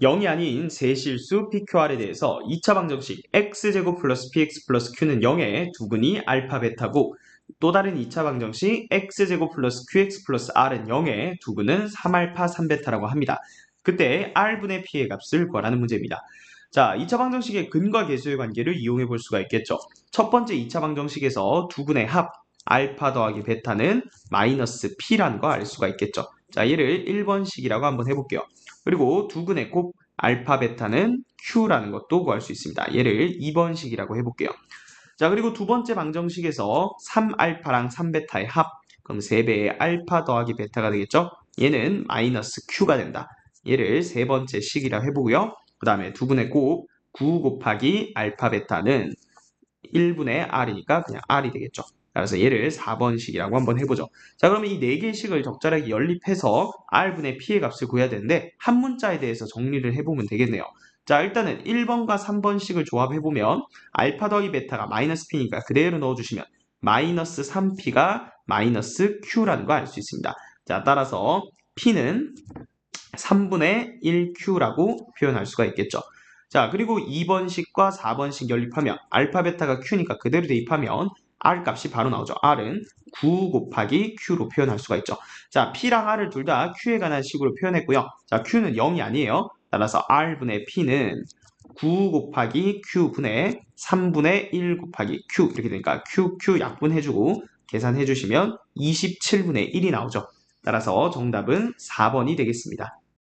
0이 아닌 세실수 PQR에 대해서 2차 방정식 x제곱 플러스 px 플러스 q는 0의 두근이 알파 베타고 또 다른 2차 방정식 x제곱 플러스 qx 플러스 r은 0의 두근은 3알파 3베타라고 합니다. 그때 r분의 p의 값을 구하라는 문제입니다. 자, 2차 방정식의 근과 계수의 관계를 이용해 볼 수가 있겠죠. 첫 번째 2차 방정식에서 두근의 합 알파 더하기 베타는 마이너스 p라는 거 알 수가 있겠죠. 자, 얘를 1번식이라고 한번 해볼게요. 그리고 두근의 곱 알파 베타는 q라는 것도 구할 수 있습니다. 얘를 2번식이라고 해볼게요. 자, 그리고 두 번째 방정식에서 3알파랑 3베타의 합 그럼 3배의 알파 더하기 베타가 되겠죠? 얘는 마이너스 q가 된다. 얘를 세 번째 식이라고 해보고요. 그 다음에 두분의 곱 9 곱하기 알파 베타는 1분의 r이니까 그냥 r이 되겠죠. 그래서 얘를 4번식이라고 한번 해보죠. 자 그러면 이 4개의 식을 적절하게 연립해서 r분의 p의 값을 구해야 되는데 한 문자에 대해서 정리를 해보면 되겠네요. 자 일단은 1번과 3번식을 조합해보면 알파 더하기 베타가 마이너스 p니까 그대로 넣어주시면 마이너스 3p가 마이너스 q라는 거 알 수 있습니다. 자 따라서 p는 3분의 1q라고 표현할 수가 있겠죠. 자, 그리고 2번식과 4번식 연립하면 알파, 베타가 q니까 그대로 대입하면 r 값이 바로 나오죠. r은 9 곱하기 q로 표현할 수가 있죠. 자, p랑 r을 둘 다 q에 관한 식으로 표현했고요. 자, q는 0이 아니에요. 따라서 r분의 p는 9 곱하기 q분의 3분의 1 곱하기 q 이렇게 되니까 q, q 약분해주고 계산해주시면 27분의 1이 나오죠. 따라서 정답은 4번이 되겠습니다.